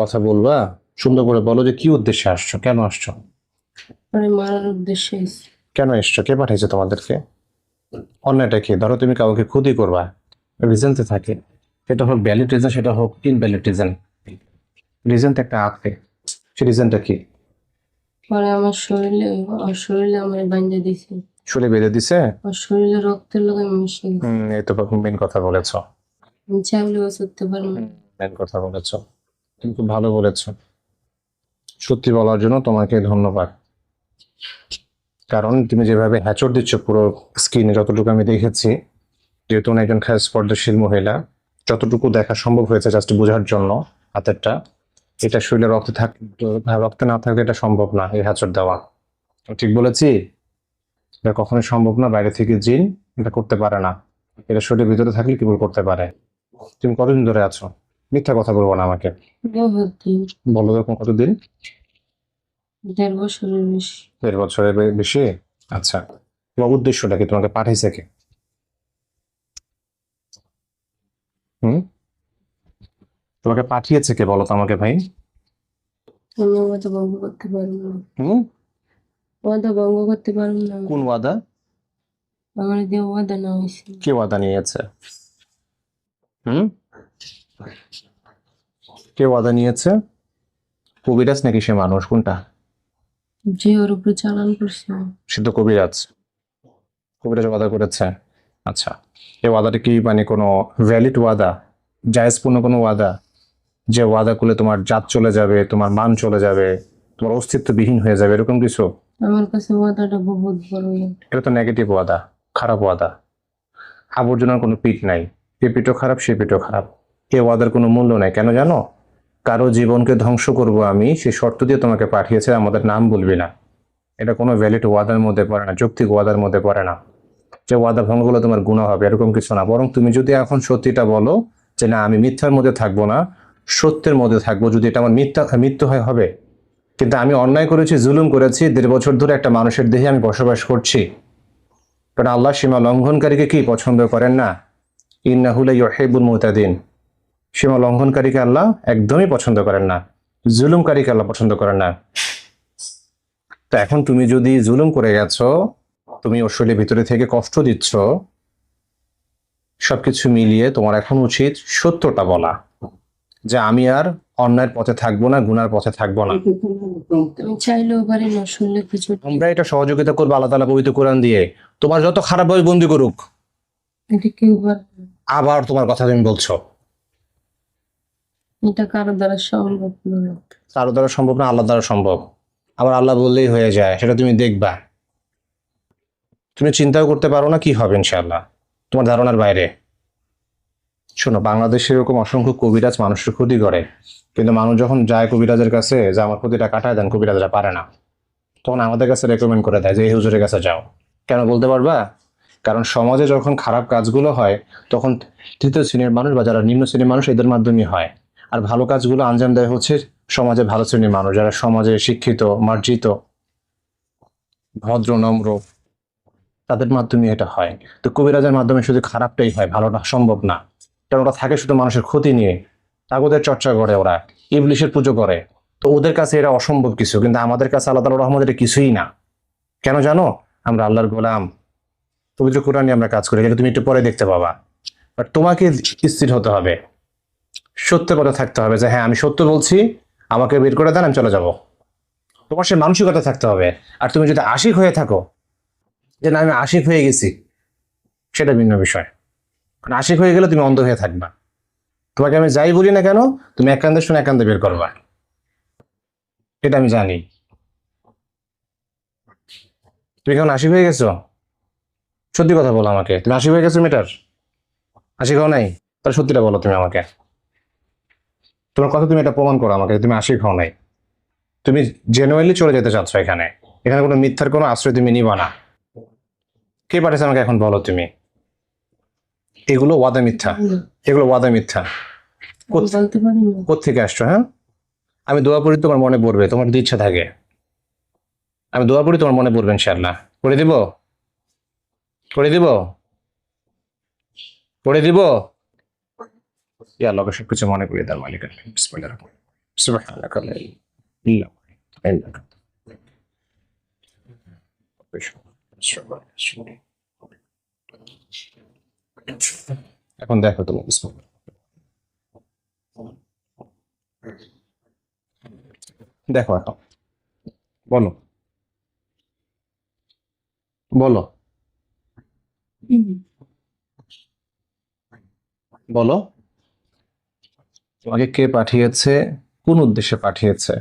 কথা বলবা? সুন্দর করে বলো যে কি উদ্দেশ্যে আসছো? কেন আসছো? মারার উদ্দেশ্যে কেন এসছো? কে পাঠিয়েছে তোমাদেরকে? অন্যটা কি? ধরো তুমি কাউকে ক্ষতি করবা রিজন তো থাকে। সেটা হোক ভ্যালিড রিজন সেটা হোক ইনভ্যালিড রিজন একটা আছে। সে রিজনটা কি? পরে আমার শরীরে শরীরে আমার বান্ধে দিছে। শুলে বেঁধে দিছে? শরীরে রক্তের আমি মিশে গেছি। এই তো মেন কথা বলেছ। আমি চাইলেও পারব মেন কথা বলেছ। তুমি খুব ভালো বলেছ। সত্যি বলার জন্য তোমাকে ধন্যবাদ। কারণ তুমি যেভাবে হ্যাচর দিচ্ছ পুরো স্ক্রিনে যতটুকু আমি দেখেছি, যেহেতু একজন খাস পর্দাশীল মহিলা, যতটুকু দেখা সম্ভব হয়েছে জাস্ট বোঝার জন্য হাতেরটা, এটা শরীরে রক্ত থাক রক্তে না থাকলে এটা সম্ভব না, এই হ্যাচর দেওয়া। ঠিক বলেছি? এটা কখনোই সম্ভব না, বাইরে থেকে জিন এটা করতে পারে না। এটা শরীরের ভিতরে থাকলে কেবল করতে পারে? তুমি কতদিন ধরে আছো? মিথ্যা কথা বলব না আমাকে। বলো এরকম কতদিন? দেড় বছরের বেশি। দেড় বছরের বেশি? আচ্ছা। তোমার উদ্দেশ্যটা কি? তোমাকে পাঠাইছে কে? হুম? তোমাকে পাঠিয়েছে কে বলো তো আমাকে ভাই? আমি ওয়াদা ভঙ্গ করতে পারব না। হুম? ওয়াদা ভঙ্গ করতে পারব না। কোন ওয়াদা? আমার দিয়ে ওয়াদা না হয়েছে। কে ওয়াদা নিয়েছে? হুম? কে ওয়াদা নিয়েছে? কবিরাজ নাকি সে মানুষ? কোনটা? যে ওর উপরে চালান করছে। সে তো কবিরাজ। কবিরাজ ওয়াদা করেছে। আচ্ছা এই ওয়াদাটা কি মানে কোনো ভ্যালিড ওয়াদা? জায়েজপূর্ণ কোনো ওয়াদা? যে ওয়াদা করলে তোমার জাত চলে যাবে তোমার মান চলে যাবে তোমার অস্তিত্ববিহীন হয়ে যাবে এরকম কিছু? আমার কাছে ওয়াদাটা বহুত বড় এটা তো নেগেটিভ ওয়াদা খারাপ ওয়াদা। আবর্জনার কোনো পিঠ নাই। এ পিঠও খারাপ সে পিঠও খারাপ। এ ওয়াদার কোনো মূল্য নাই। কেন জানো? কারও জীবনকে ধ্বংস করব আমি সে শর্ত দিয়ে তোমাকে পাঠিয়েছে, আমাদের নাম বলবি না। এটা কোনো ভ্যালিড ওয়াদার মধ্যে পড়ে না, যৌক্তিক ওয়াদার মধ্যে পড়ে না। যে ওয়াদা ভঙ্গ করলে তোমার গুণা হবে, এরকম কিছু না। বরং তুমি যদি এখন সত্যিটা বলো যে না, আমি মিথ্যার মধ্যে থাকব না, সত্যের মধ্যে থাকব, যদি এটা আমার মিথ্যা, মৃত্যু হয়, হবে। কিন্তু আমি অন্যায় করেছি, জুলুম করেছি, দেড় বছর ধরে একটা মানুষের দেহে আমি বসবাস করছি। কারণ আল্লাহ সীমা লঙ্ঘনকারীকে কি পছন্দ করেন না? ইন্নাহুলা ইহেবুল মুতাদিন। সীমা লঙ্ঘনকারীকে আল্লাহ একদমই পছন্দ করেন না জুলুমকারীকে আল্লাহ পছন্দ করেন না। তো এখন তুমি যদি জুলুম করে গেছো তুমি ওর শরীরের ভিতরে থেকে কষ্ট দিচ্ছ সবকিছু মিলিয়ে তোমার এখন উচিত সত্যটা বলা যে আমি আর অন্যায়ের পথে থাকব না গুনার পথে থাকব না। আমরা এটা সহযোগিতা করব আল্লাহ তালা পবিত্র কোরআন দিয়ে। তোমার যত খারাপ বন্দি করুক। আবার তোমার কথা তুমি বলছো। কারও দ্বারা সম্ভব না আল্লাহ দ্বারা সম্ভব। আবার আল্লাহ বললেই হয়ে যায়, সেটা তুমি দেখবা। তুমি চিন্তাও করতে পারো না কি হবে, ইনশাআল্লাহ। তোমার ধারণার বাইরে। শোনো, বাংলাদেশে এরকম অসংখ্য কবিরাজ মানুষের ক্ষতি করে। কিন্তু মানুষ যখন যায় কবিরাজের কাছে, যে আমার ক্ষতিটা কাটায় দেন, কবিরাজরা পারে না। তখন আমাদের কাছে রেকমেন্ড করে দেয় যে, এই হুজুরের কাছে যাও। কেন বলতে পারবা? কারণ সমাজে যখন খারাপ কাজগুলো হয়, তখন তৃতীয় শ্রেণির মানুষ বা যারা নিম্ন শ্রেণির মানুষ, এদের মাধ্যমে হয়। আর ভালো কাজগুলো আঞ্জাম দেয় হচ্ছে সমাজে ভালো শ্রেণির মানুষ, যারা সমাজে শিক্ষিত, মার্জিত, ভদ্র, নম্র, তাদের মাধ্যমে এটা হয়। তো কবিরাজের মাধ্যমে শুধু খারাপটাই হয় ভালোটা সম্ভব না। কারণ ওরা থাকে শুধু মানুষের ক্ষতি নিয়ে। তাগদের চর্চা করে ওরা, ইবলিশের পুজো করে। তো ওদের কাছে এটা অসম্ভব কিছু, কিন্তু আমাদের কাছে আল্লাহ তালা রহমত কিছুই না। কেন জানো? আমরা আল্লাহর গোলাম। পবিত্র কোরআনে আমরা কাজ করি তুমি একটু পরে দেখতে পাবা। বাট তোমাকে স্থির হতে হবে। সত্য কথা থাকতে হবে যে হ্যাঁ আমি সত্য বলছি, আমাকে বের করে দেন, আমি চলে যাব। তোমার সে মানসিকতা থাকতে হবে। আর তুমি যদি আশিক হয়ে থাকো, যে না, আমি আশিক হয়ে গেছি, সেটা ভিন্ন বিষয়। কারণ আশিক হয়ে গেলে তুমি অন্ধ হয়ে থাকবা। তোমাকে আমি যাই বলি না কেন, তুমি এক কান্দে শুনে এক কান্দে বের করবা। এটা আমি জানি। তুমি কেমন আশিক হয়ে গেছো? সত্যি কথা বলো আমাকে। তুমি আশিক হয়ে গেছো মেটার আশিক হও নাই? তাহলে সত্যিটা বলো তুমি আমাকে। তোমার কথা তুমি এটা প্রমাণ করো আমাকে তুমি আশিক হও নাই। তুমি জেনুয়েনলি চলে যেতে চাচ্ছ এখানে। এখানে কোনো মিথ্যার কোনো আশ্রয় তুমি নিবা না। কে পাঠিয়েছে আমাকে এখন বলো তুমি? এগুলো ওয়াদা মিথ্যা। এগুলো ওয়াদা মিথ্যা। কোথেকে আসছো হ্যাঁ? আমি দোয়া পড়ি তোমার মনে পড়বে তোমার যদি ইচ্ছা থাকে। আমি দোয়া পড়ি তোমার মনে পড়বে ইনশাআল্লাহ। করে দিব? করে দিব? করে দিব? ইয়া আল্লাহ সবকিছু মনে করিয়ে দেওয়ার মালিক এখন দেখো তুমি দেখো এখন। বলো। বলো। বলো। তোমাকে কে পাঠিয়েছে? কোন উদ্দেশ্যে পাঠিয়েছে?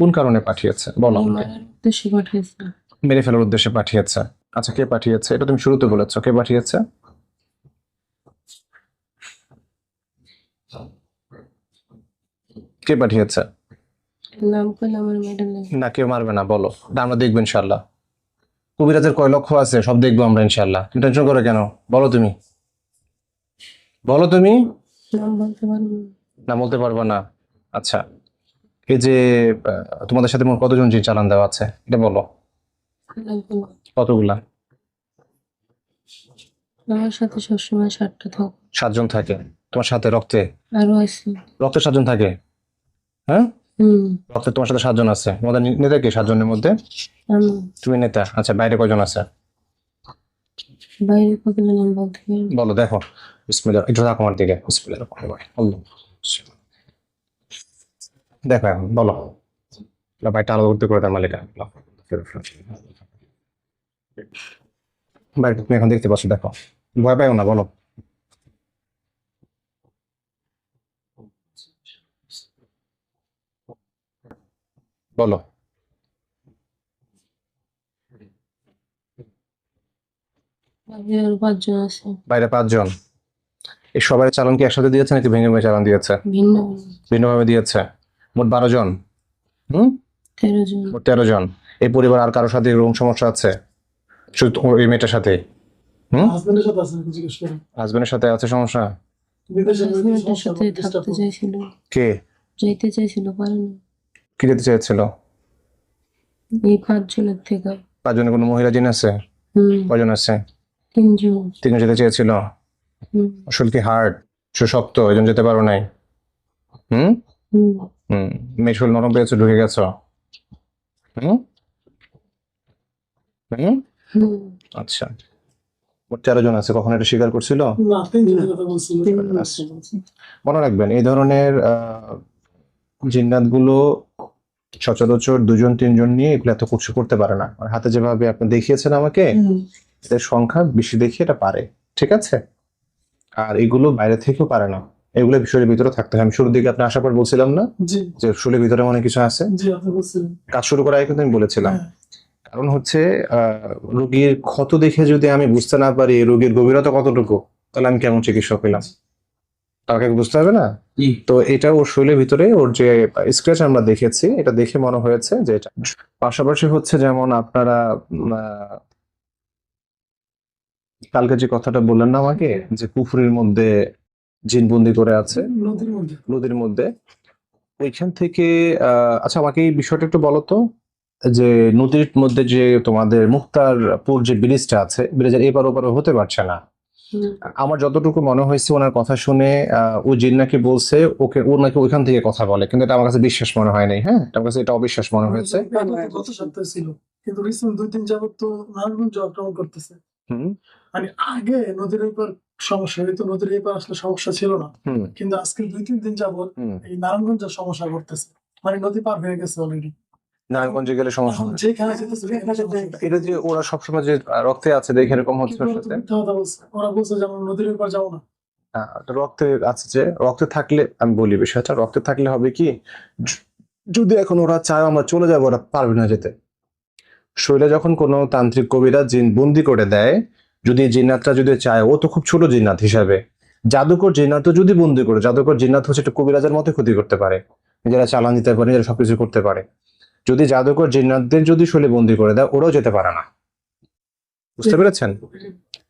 কোন কারণে পাঠিয়েছে? বলো উদ্দেশ্যে পাঠিয়েছে। মেরে ফেলার উদ্দেশ্যে পাঠিয়েছে। আচ্ছা কে পাঠিয়েছে? এটা তুমি শুরুতে বলেছ। কে পাঠিয়েছে? কে পাঠিয়েছে? না কেউ মারবে না বলো। আমরা দেখব ইনশাল্লাহ কবিরাজের কয় লক্ষ্য আছে? সব দেখব আমরা ইনশাল্লাহ টেনশন করে কেন? বলো তুমি। বলো তুমি। না। বলতে পারব না। আচ্ছা এই যে তোমাদের সাথে মোট কতজন জিন চালান দেওয়া আছে? এটা বলো। কতগুলা? আমার সাথে সবসময় সাতটা থাকো। সাতজন থাকে। তোমার সাথে রক্তে? আরও আছে। রক্তে সাতজন থাকে? হ্যাঁ? রক্তে তোমার সাথে সাতজন আছে। তোমাদের নেতা কে সাতজনের মধ্যে? তুমি নেতা। আচ্ছা বাইরে কয়জন আছে? বাইরে কতগুলো বলতে বলো দেখো। বিসমিল্লাহ একটু থাকো আমার দিকে। বিসমিল্লাহ রহমানির আল্লাহ। দেখো এখন বলো। না, বাইরটা আলাদা করতে করে তার মালিক। বাইরে তুমি এখন দেখতে পাচ্ছ দেখো। ভয় পাইও না বলো। বলো। বাইরে পাঁচজন আছে। বাইরে পাঁচজন। এই সবাই চালান কি একসাথে দিয়েছে নাকি ভেঙে ভেঙে চালান দিয়েছে? ভিন্ন ভিন্নভাবে দিয়েছে। মোট বারো জন। হুম? তেরো জন। মোট তেরো জন। এই পরিবার আর কারোর সাথে এরকম সমস্যা আছে? শুধু এই মেয়েটার সাথে? হুম? হাজবেন্ডের সাথে আছে জিজ্ঞেস করুন হাজবেন্ডের সাথে আছে সমস্যা? কে? চাইছিল যেতে চেয়েছিল এই পাঁচজনের থেকে। পাঁচজনের কোনো মহিলা জিন আছে? হম। কজন আছে? তিনজন। তিনজন যেতে চেয়েছিল আসলে কি হার্ড? সুশক্ত এই জন্য যেতে পারো নাই। হুম? হম। শরীর নরম পেয়েছ ঢুকে গেছ। হুম? হুম? আচ্ছা। মোট তেরো জন আছে কখন এটা স্বীকার করছিল? না তিনজনের কথা বলছিল মনে রাখবেন এই ধরনের জিন্নাতগুলো সচরাচর দুজন তিনজন নিয়ে এগুলো এত কিছু করতে পারে না। হাতে যেভাবে আপনি দেখিয়েছেন আমাকে এদের সংখ্যা বেশি দেখে এটা পারে। ঠিক আছে? আর এগুলো বাইরে থেকেও পারে না। এগুলো শরীরের ভিতরে থাকতে হয়। আমি শুরুর দিকে আপনি আসার পর বলছিলাম না? যে শরীরের ভিতরে অনেক কিছু আছে? কাজ শুরু করার আগে কিন্তু আমি বলেছিলাম। হ্যাঁ। কারণ হচ্ছে রোগীর ক্ষত দেখে যদি আমি বুঝতে না পারি রোগীর গভীরতা কতটুকু তাহলে আমি কেমন চিকিৎসক পেলাম তাকে বুঝতে হবে না? তো এটা ওর শরীরের ভিতরে ওর যে স্ক্র্যাচ আমরা দেখেছি এটা দেখে মনে হয়েছে যে এটা পাশাপাশি হচ্ছে যেমন আপনারা কালকে যে কথাটা বললেন না আমাকে যে পুকুরের মধ্যে জিনবন্দি করে আছে নদীর মধ্যে। ওইখান থেকে আচ্ছা আমাকে এই বিষয়টা একটু বলো তো যে নদীর মধ্যে যে তোমাদের মুক্তারপুর যে ব্রিজটা আছে ব্রিজের এপার ওপার হতে পারছে না। আমার যতটুকু মনে হয়েছে ওনার কথা শুনে আহ, ও জিন নাকি বলছে ওকে ও নাকি ওইখান থেকে কথা বলে কিন্তু এটা আমার কাছে বিশ্বাস মনে হয় নাই হ্যাঁ? আমার কাছে এটা অবিশ্বাস মনে হয়েছে। গত সপ্তাহে ছিল। কিন্তু রিসেন্ট দুই দিন যাবত তো নারায়ণগঞ্জ আক্রমণ করতেছে। মানে আগে নদীর এপার সমস্যা হয়তো নদীর এপার আসলে সমস্যা ছিল না। কিন্তু আজকে দুই তিন দিন যাবত এই নারায়ণগঞ্জের সমস্যা করতেছে মানে নদী পার হয়ে গেছে অলরেডি নারায়ণগঞ্জে গেলে সমস্যা এটা যে ওরা সবসময় যে রক্তে আছে দেখে এরকম হচ্ছে ওরা বলছে। ওরা যে আমরা নদীর যাব না। রক্তে আছে যে রক্তে থাকলে আমি বলি বিষয়টা রক্তে থাকলে হবে কি যদি এখন ওরা চায় আমরা চলে যাব ওরা পারবে না যেতে। শরীরে যখন কোনো তান্ত্রিক কবিরা জিন বন্দি করে দেয় যদি জিন্নাতটা যদি চায় ও তো খুব ছোট জিন্নাত হিসাবে। জাদুকর জিন্নাতও যদি বন্দি করে জাদুকর জিন্নাত হচ্ছে একটা কবিরাজের মতো ক্ষতি করতে পারে। নিজেরা চালান দিতে পারে নিজেরা সবকিছু করতে পারে। যদি জাদুকর জিন্নাতদের যদি শরীরে বন্দি করে দেয় ওরাও যেতে পারে না। বুঝতে পেরেছেন?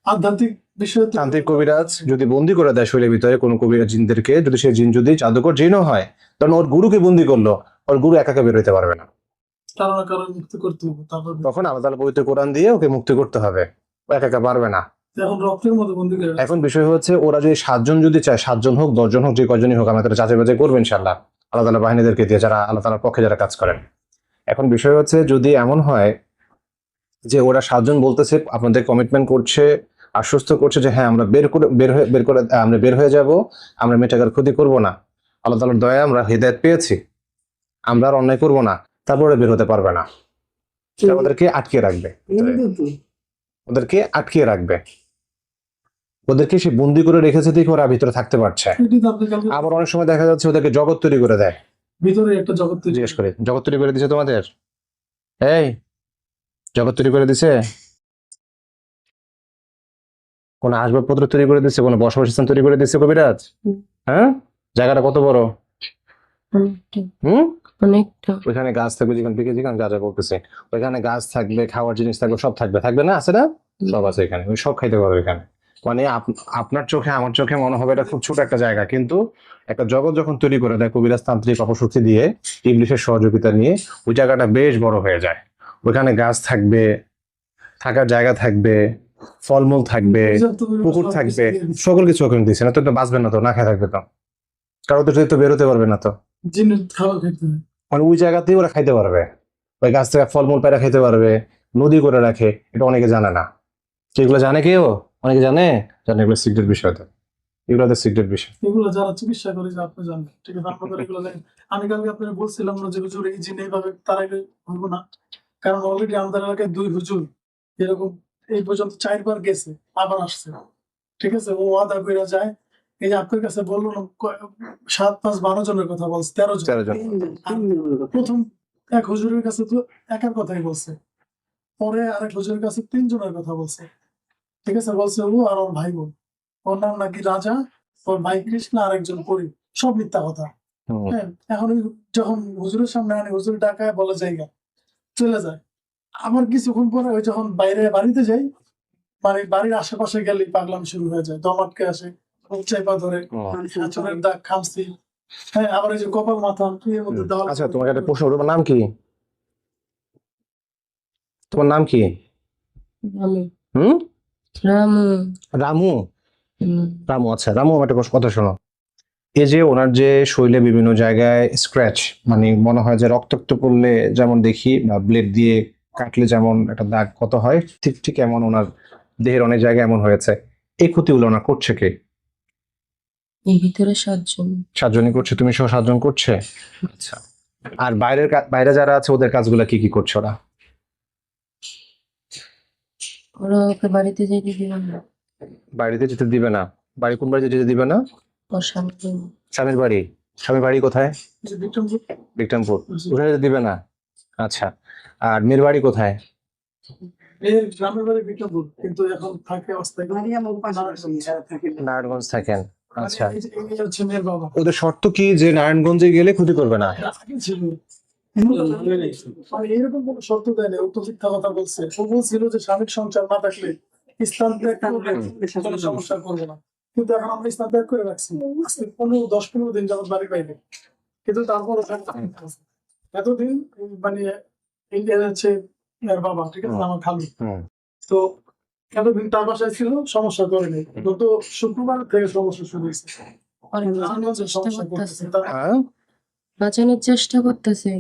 আধ্যাত্মিক বিষয়ে তান্ত্রিক কবিরাজ যদি বন্দি করে দেয় শরীরের ভিতরে কোনো কবিরাজ জিনদেরকে যদি সেই জিন যদি জাদুকর জিনও হয় তখন ওর গুরুকে বন্দি করল ওর গুরু একা একা বেরোতে পারবে না। কারণ না মুক্তি করতে হবে তারপর তখন আলাদা পবিত্র কোরআন দিয়ে ওকে মুক্তি করতে হবে। একা একা পারবে না। এখন রক্তের মধ্যে বন্দি করে এখন বিষয় হচ্ছে ওরা যদি সাতজন যদি চায় সাতজন হোক দশজন হোক যে কজনই হোক আমাদের যাচাই বাছাই করবে ইনশাল্লাহ আল্লাহ তালা বাহিনীদেরকে দিয়ে যারা আল্লাহ তালার পক্ষে যারা কাজ করেন। এখন বিষয় হচ্ছে যদি এমন হয় যে ওরা সাতজন বলতেছে আপনাদের কমিটমেন্ট করছে আশ্বস্ত করছে যে হ্যাঁ আমরা বের করে বের হয়ে বের করে আমরা বের হয়ে যাব আমরা মেয়েটাকে আর ক্ষতি করব না। আল্লাহ তালার দয়া আমরা হৃদায়ত পেয়েছি। আমরা আর অন্যায় করব না। তারপরে বের হতে পারবে না। ওদেরকে আটকে রাখবে। ওদেরকে আটকিয়ে রাখবে। ওদেরকে সে বন্দি করে রেখেছে দেখে ওরা ভিতরে থাকতে পারছে। আবার অনেক সময় দেখা যাচ্ছে ওদেরকে জগৎ তৈরি করে দেয়। ভিতরে একটা জগৎ তৈরি জিজ্ঞেস করে। জগৎ তৈরি করে দিছে তোমাদের? এই জগৎ তৈরি করে দিছে? কোন আসবাবপত্র তৈরি করে দিছে? কোন বসবাস স্থান তৈরি করে দিছে কবিরাজ? হ্যাঁ? জায়গাটা কত বড়? হুম? অনেকটা। ওইখানে গাছ থাকবে যেখানে বিকে যেখানে গাছ বলতেছে ওইখানে গাছ থাকবে খাওয়ার জিনিস থাকবে সব থাকবে। থাকবে না আছে না? সব আছে এখানে। ওই সব খাইতে পারবে এখানে। মানে আপনার চোখে আমার চোখে মনে হবে এটা খুব ছোট একটা জায়গা। কিন্তু একটা জগৎ যখন তৈরি করে দেয় কবিরাজ তান্ত্রিক অপশক্তি দিয়ে ইংলিশের সহযোগিতা নিয়ে ওই জায়গাটা বেশ বড় হয়ে যায়। ওইখানে গাছ থাকবে থাকার জায়গা থাকবে ফলমূল থাকবে পুকুর থাকবে সকল কিছু ওখানে দিচ্ছে। না তো বাঁচবে না তো না খেয়ে থাকবে তো। কারও তো তো বেরোতে পারবে না তো। খাবার খেতে মানে ওই জায়গাতেই ওরা খাইতে পারবে। ওই গাছ থেকে ফলমূল পেরা খাইতে পারবে নদী করে রাখে এটা অনেকে জানে না। সেগুলো জানে কেউ? অনেকে জানে? জানে এগুলো সিক্রেট বিষয় তো। এগুলো তো সিক্রেট বিষয়। এগুলো যারা চিকিৎসা করে যে আপনি জানেন ঠিক আছে আপনাদের এগুলো জানেন। আমি কালকে আপনাকে বলছিলাম না যে হুজুর এই জিন এইভাবে তার আগে না। কারণ অলরেডি আমাদের এলাকায় দুই হুজুর এরকম এই পর্যন্ত চারবার গেছে আবার আসছে। ঠিক আছে ও আদা করে যায় এই যে আপনার কাছে বলল না সাত পাঁচ বারো জনের কথা বলছে তেরো জন। প্রথম এক হুজুরের কাছে তো একার কথাই বলছে পরে আরেক হুজুরের কাছে তিনজনের কথা বলছে। ঠিক আছে বলছে ও আর ওর ভাই বোন। ওর নাম নাকি রাজা ওর ভাই কৃষ্ণ আর একজন পরি। সব মিথ্যা কথা। হ্যাঁ এখন ওই যখন হুজুরের সামনে আনে হুজুর ডাকায় বলে জায়গা চলে যায়। আমার কিছুক্ষণ পরে ওই যখন বাইরে বাড়িতে যাই মানে বাড়ির আশেপাশে গেলেই পাগলাম শুরু হয়ে যায় দম আটকে আসে। ধরে। দাগ খামসি হ্যাঁ আবার এই যে কপাল মাথা এর মধ্যে দেওয়াল আচ্ছা তোমাকে একটা প্রশ্ন তোমার নাম কি? তোমার নাম কি? রামু। হুম? রামু। রামু? রামু আচ্ছা রামু আমার একটা কথা শোনো। এই যে ওনার যে শরীরে বিভিন্ন জায়গায় স্ক্র্যাচ মানে মনে হয় যে রক্তাক্ত করলে যেমন দেখি বা ব্লেড দিয়ে কাটলে যেমন একটা দাগ কত হয় ঠিক ঠিক এমন ওনার দেহের অনেক জায়গায় এমন হয়েছে। এই ক্ষতিগুলো ওনার করছে কে? ভিতরে সাতজন। সাতজনই করছে তুমি সহ সাতজন করছে? আচ্ছা। আর বাইরের বাইরে যারা আছে ওদের কাজগুলো কি কি করছে ওরা? ওরা ওকে বাড়িতে যেতে দিবে না। বাড়িতে যেতে দিবে না। বাড়ি কোন বাড়িতে যেতে দিবে না? ওর স্বামীর বাড়ি? স্বামীর বাড়ি কোথায়? বিক্রমপুর। ওখানে যেতে দিবে না? আচ্ছা। আর মেয়ের বাড়ি কোথায়? এর গ্রামের বাড়ি বিক্রমপুর কিন্তু এখন থাকে অস্থায়ী। নারায়ণগঞ্জ থাকেন। আচ্ছা। মানে ওদের শর্ত কি যে নারায়ণগঞ্জে গেলে ক্ষতি করবে না? মানে এরকম কোনো শর্ত দেয় না ও মিথ্যা কথা বলছে। যে স্বামীর সংসার না থাকলে ইসলাম ত্যাগ করলে কোনো সমস্যা করবে না। কিন্তু এখন আমরা ইসলাম ত্যাগ করে রাখছি। আজকে পনেরো দশ পনেরো দিন যাবত বাড়ি পাইবে কিন্তু তারপরে এতদিন মানে ইন্ডিয়া যাচ্ছে এর বাবা ঠিক আছে? আমার খালু। তো এতদিন তার বাসায় ছিল? সমস্যা করে নেই। গত শুক্রবার থেকে সমস্যা শুরু হয়েছে। হ্যাঁ? বাঁচানোর চেষ্টা করতেছে।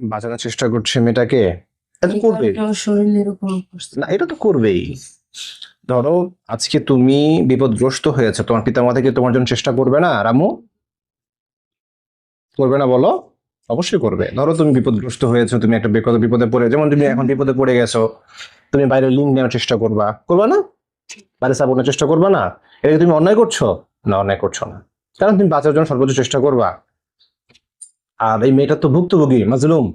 বাঁচানোর চেষ্টা করছে মেয়েটাকে? করবে শরীর এরকম না এটা তো করবেই। ধরো আজকে তুমি বিপদগ্রস্ত হয়েছে তোমার পিতামাতা কি তোমার জন্য চেষ্টা করবে না? রামু? করবে না বলো? অবশ্যই করবে। ধরো তুমি বিপদগ্রস্ত হয়েছো তুমি একটা বিপদে বিপদে পড়ে যেমন তুমি এখন বিপদে পড়ে গেছো। তুমি বাইরে লিঙ্ক নেওয়ার চেষ্টা করবা। করবা না? বাইরে সাপোর্টের চেষ্টা করবা না? এটাকে তুমি অন্যায় করছ? না, অন্যায় করছ না। কারণ তুমি বাঁচার জন্য সর্বোচ্চ চেষ্টা করবা। আর এই মেয়েটা তো ভুক্তভোগী, মাজলুম।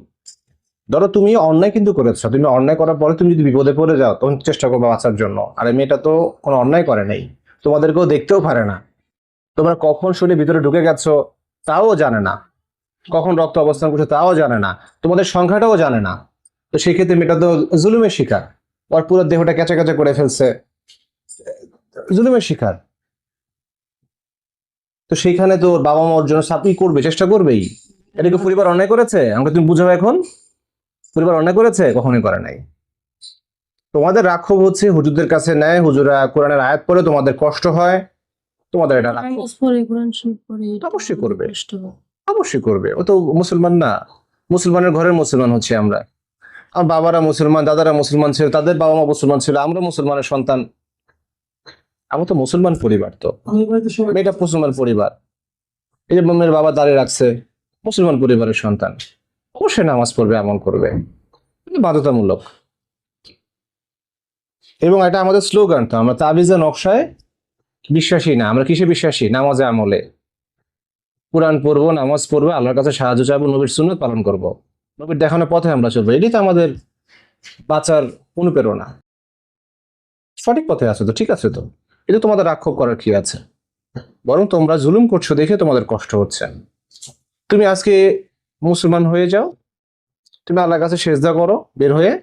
ধরো তুমি অন্যায় কিন্তু করেছ, তুমি অন্যায় করার পরে তুমি যদি বিপদে পড়ে যাও, তখন চেষ্টা করবা বাঁচার জন্য। আর এই মেয়েটা তো কোনো অন্যায় করে নাই। তোমাদেরকেও দেখতেও পারে না। তোমরা কখন শরীরে ভিতরে ঢুকে গেছো তাও জানে না। কখন রক্ত অবস্থান করছে তাও জানে না। তোমাদের সংখ্যাটাও জানে না। তো সেক্ষেত্রে মেয়েটা তো জুলুমের শিকার। ওর পুরো দেহটা ক্যাচা ক্যাচা করে ফেলছে। জুলুমের শিকার। তো সেইখানে তো ওর বাবা মা ওর জন্য সাপই করবে চেষ্টা করবেই। এটা কি পরিবার অন্যায় করেছে? আমাকে তুমি বুঝাও এখন। পরিবার অন্যায় করেছে? কখনোই করে নাই। তোমাদের রাক্ষব হচ্ছে হুজুরদের কাছে নেয় হুজুরা কোরআনের আয়াত পড়ে তোমাদের কষ্ট হয়। তোমাদের এটা অবশ্যই করবে। অবশ্যই করবে। ও তো মুসলমান না। মুসলমানের ঘরের মুসলমান হচ্ছে আমরা। আমার বাবারা মুসলমান, দাদারা মুসলমান ছিল, তাদের বাবা মা মুসলমান ছিল, আমরা মুসলমানের সন্তান। আমরা তো মুসলমান পরিবার তো। এটা মুসলমান পরিবার। এই যে বাবা দাঁড়িয়ে রাখছে, মুসলমান পরিবারের সন্তান। অবশ্যই নামাজ পড়বে, আমল করবে। বাধ্যতামূলক। এবং এটা আমাদের স্লোগান তো, আমরা তাবিজা নকশায় বিশ্বাসী না। আমরা কিসে বিশ্বাসী? নামাজে আমলে। কোরআন পড়ব, নামাজ পড়ব, আল্লাহর কাছে সাহায্য চাইব, নবীর সুন্নত পালন করব। নবীর দেখানোর পথে আমরা চলবো। এটাই তো আমাদের বাঁচার অনুপ্রেরণা। সঠিক পথে আছে তো, ঠিক আছে তো? এটা তোমাদের আক্ষেপ করার কি আছে? বরং তোমরা জুলুম করছ দেখে তোমাদের কষ্ট হচ্ছে। তুমি আজকে মুসলমান হয়ে যাও, তুমি আল্লাহর কাছে সেজদা করো, বের হয়ে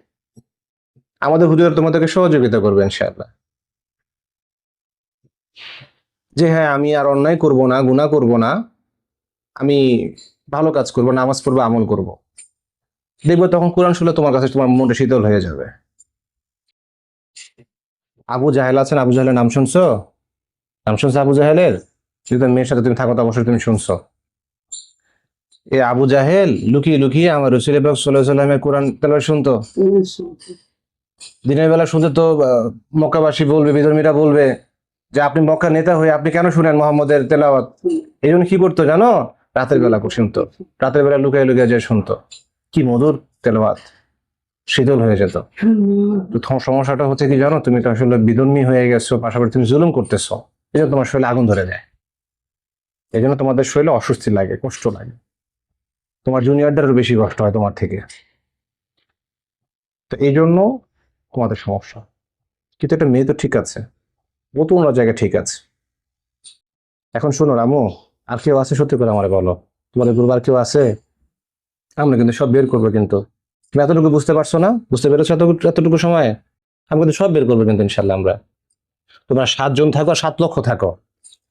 আমাদের হুজুর তোমাদেরকে সহযোগিতা করবে ইনশাআল্লাহ। যে হ্যাঁ আমি আর অন্যায় করব না, গুনাহ করব না, আমি ভালো কাজ করব, নামাজ পড়ব, আমল করব। দেখবে তখন কোরআন শুনলে তোমার কাছে তোমার মনটা শীতল হয়ে যাবে। আবু জাহেল আছেন, আবু জাহেলের নাম শুনছো? নাম শুনছো আবু জাহেলের? যদি তার মেয়ের সাথে তুমি থাকো, তো অবশ্যই তুমি শুনছো। এ আবু জাহেল, লুকিয়ে লুকিয়ে আমার রসুল ইবাক সাল্লাহ সাল্লামের কোরআন তেলাওয়াত শুনতো? দিনের বেলা শুনতে তো মক্কাবাসী বলবে, বিধর্মীরা বলবে যে আপনি মক্কা নেতা হয়ে আপনি কেন শুনেন মোহাম্মদের তেলাওয়াত? এই জন্য কি করতো জানো? রাতের বেলা শুনতো। রাতের বেলা লুকিয়ে লুকিয়ে যে শুনতো। কি মধুর তেলাওয়াত শীতল হয়ে যেত। সমস্যাটা হচ্ছে কি জানো? তুমি তো আসলে বিধর্মী হয়ে গেছো, পাশাপাশি তুমি জুলুম করতেছো। এই জন্য তোমার শরীরে আগুন ধরে যায়। এই জন্য তোমাদের শরীরে অস্বস্তি লাগে, কষ্ট লাগে। তোমার জুনিয়রদেরও বেশি কষ্ট হয় তোমার থেকে। তো এই জন্য তোমাদের সমস্যা। কিন্তু একটা মেয়ে তো ঠিক আছে। ও তো অন্য জায়গায় ঠিক আছে। এখন শোনো রামু, আর কেউ আছে সত্যি করে আমার বলো? তোমাদের গুরুবার কেউ আছে? আমরা কিন্তু সব বের করব কিন্তু। তুমি এতটুকু বুঝতে পারছ না? বুঝতে পেরেছ এতটুকু এতটুকু সময়? আমি কিন্তু সব বের করব কিন্তু ইনশাল্লাহ আমরা। তোমরা সাতজন থাকো সাত লক্ষ থাকো।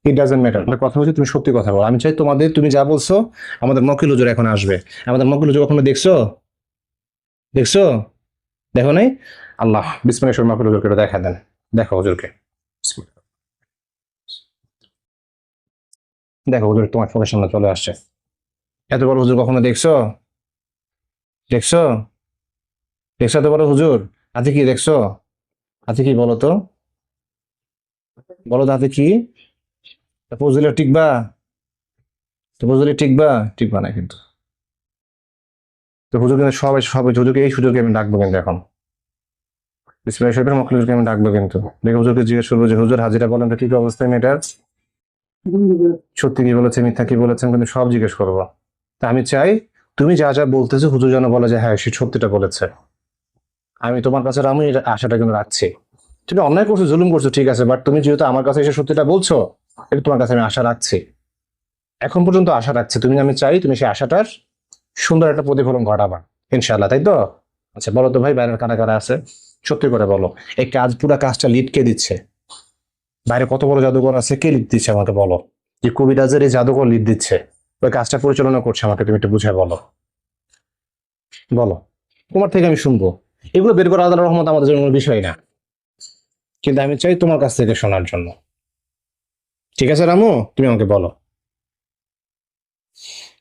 ইট ডাজেন্ট ম্যাটার কথা হচ্ছে তুমি সত্যি কথা বলো। আমি চাই তোমাদের, তুমি যা বলছো, আমাদের মকিল হুজুর এখন আসবে। আমাদের মকিল হুজুর কখনো দেখছ? দেখছ? দেখো নাই? আল্লাহ, বিসমিল্লাহ মকিল হুজুরকে দেখা দেন। দেখো হুজুরকে। দেখো হুজুর, তোমার চোখের সামনে চলে আসছে। এত বড় হুজুর কখনো দেখছ? দেখছ? দেখছ তো বলো হুজুর? হাতে কি দেখছ? হাতে কি বলো তো? বলো তো হাতে কি? বুঝলে টিকবা? তো বুঝলে টিকবা? টিকবা না কিন্তু। তো হুজুর কিন্তু সবাই সবাই হুজুরকে এই সুযোগে আমি ডাকবো কিন্তু এখন। বিসমিল্লাহ শরীফের মক্কেল হুজুরকে আমি ডাকবো কিন্তু। দেখে হুজুরকে জিজ্ঞেস করব যে হুজুর হাজিরা বলেন তো কি অবস্থায় মেয়েটার? সত্যি কি বলেছে মিথ্যা কি বলেছেন কিন্তু সব জিজ্ঞেস করব। তা আমি চাই তুমি যা যা বলতেছো, হুজুর যেন বলে যে হ্যাঁ সে সত্যিটা বলেছে। আমি তোমার কাছে আমি আশাটা কিন্তু রাখছি। তুমি অন্যায় করছ, জুলুম করছ, ঠিক আছে বাট তুমি যেহেতু আমার কাছে এসে সত্যিটা বলছো, এটা তোমার কাছে আমি আশা রাখছি। এখন পর্যন্ত আশা রাখছি। তুমি আমি চাই, তুমি সেই আশাটার সুন্দর একটা প্রতিফলন ঘটাবা ইনশাল্লাহ তাই তো? আচ্ছা বলো তো ভাই, বাইরের কারা কারা আছে? সত্যি করে বলো। এই কাজ, পুরো কাজটা লিড কে দিচ্ছে? বাইরে কত বড় জাদুঘর আছে, কে লিড দিচ্ছে আমাকে বলো? যে কবিরাজের এই জাদুঘর লিড দিচ্ছে। ওই কাজটা পরিচালনা করছে আমাকে তুমি একটু বুঝে বলো। বলো। তোমার থেকে আমি শুনব। এগুলো বের করা আল্লাহ রহমত আমাদের জন্য কোনো বিষয় না। কিন্তু আমি চাই তোমার কাছ থেকে শোনার জন্য। ঠিক আছে রামু? তুমি আমাকে বলো।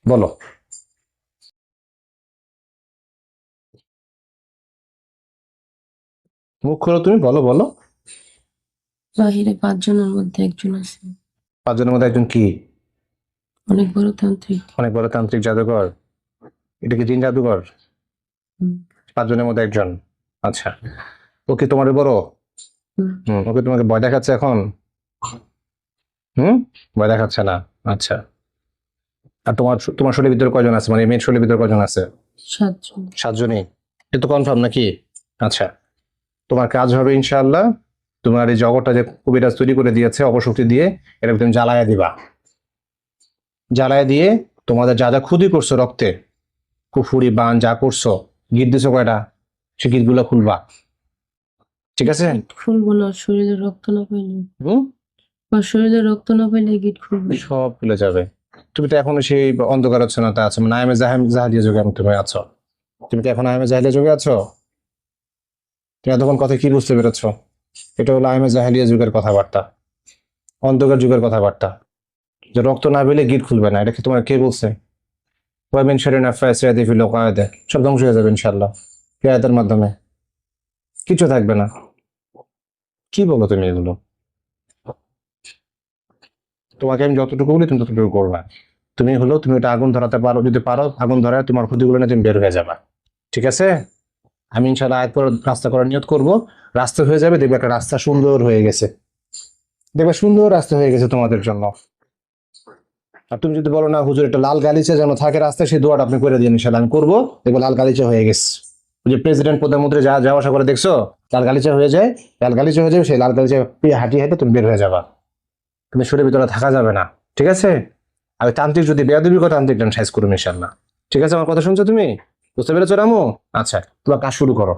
বলো। মুখ খোলো তুমি বলো বলো। বাহিরে পাঁচজনের মধ্যে একজন আছে। পাঁচজনের মধ্যে একজন কি? অনেক বড় তান্ত্রিক। অনেক বড় তান্ত্রিক জাদুঘর। এটা কি জিন জাদুঘর? পাঁচজনের মধ্যে একজন। আচ্ছা। ওকে তোমার বড়? ওকে তোমাকে ভয় দেখাচ্ছে এখন? হুম? ভয় দেখাচ্ছে না। আচ্ছা। আর তোমার তোমার শরীরের ভিতরে কয়জন আছে? মানে মেয়ের শরীরের ভিতরে কয়জন আছে? সাতজন। সাতজনই। এটা তো কনফার্ম নাকি? আচ্ছা। তোমার কাজ হবে ইনশাআল্লাহ। তোমার এই জগৎটা যে কবিরাজ তৈরি করে দিয়েছে অপশক্তি দিয়ে এটা তুমি জ্বালায়া দিবা। জ্বালায়া দিয়ে তোমাদের যা যা ক্ষতি করছ রক্তে কুফুরি বান যা করছ গীত দিছো কয়টা? সে গিটগুলো খুলবা। ঠিক আছে? খুলবো না শরীরে রক্ত না পাইলে। বা শরীরে রক্ত না পাইলে গিট খুলবে। সব খুলে যাবে। তুমি তো এখনও সেই অন্ধকার অন্ধকারচ্ছন্নতা আছো। মানে আয়ামে জাহাম জাহালিয়া যুগে আমি তুমি আছো। তুমি তো এখন আয়ামে জাহালিয়া যুগে আছো? তুমি এতক্ষণ কথা কি বুঝতে পেরেছ? এটা হলো আয়ামে জাহালিয়া যুগের কথাবার্তা। অন্ধকার যুগের কথাবার্তা। যে রক্ত না পেলে গিট খুলবে না, এটা কি তোমার কে বলছে? ওয়াবিন শরীনা ফায়াসিয়াদি ফিল কায়দে। সব ধ্বংস হয়ে যাবে ইনশাল্লাহ কেয়াতের মাধ্যমে। কিছু থাকবে না। কি বলো তুমি এগুলো? তোমাকে আমি যতটুকু বলি তুমি ততটুকু করবা। তুমি হলো, তুমি ওটা আগুন ধরাতে পারো, যদি পারো, আগুন ধরায় তোমার ক্ষতিগুলো নিয়ে তুমি বের হয়ে যাবা। ঠিক আছে? আমি ইনশাল্লাহ আয়াত পর রাস্তা করার নিয়ত করব। রাস্তা হয়ে যাবে, দেখবে একটা রাস্তা সুন্দর হয়ে গেছে। দেখবে সুন্দর রাস্তা হয়ে গেছে তোমাদের জন্য। আর তুমি যদি বলো, না, হুজুর একটা লাল গালিচা যেন থাকে রাস্তায়, সেই দোয়াটা আপনি করে দিন ইনশাল্লাহ আমি করব। দেখব, লাল গালিচা হয়ে গেছে। যে প্রেসিডেন্ট প্রধানমন্ত্রী যা যাওয়া আসা করে দেখছ, লাল গালিচা হয়ে যায়। লাল গালিচা হয়ে যাবে, সেই লাল গালিচা পেয়ে হাঁটিয়ে হাঁটে তুমি বের হয়ে যাবা। তুমি শরীরের ভিতরে থাকা যাবে না, ঠিক আছে? ওই তান্ত্রিক যদি বেয়াদবি করে, তান্ত্রিক সাইজ করুন ইনশাল্লাহ ঠিক আছে, আমার কথা শুনছো তুমি? বুঝতে পেরেছ রামু? আচ্ছা তোমার কাজ শুরু করো।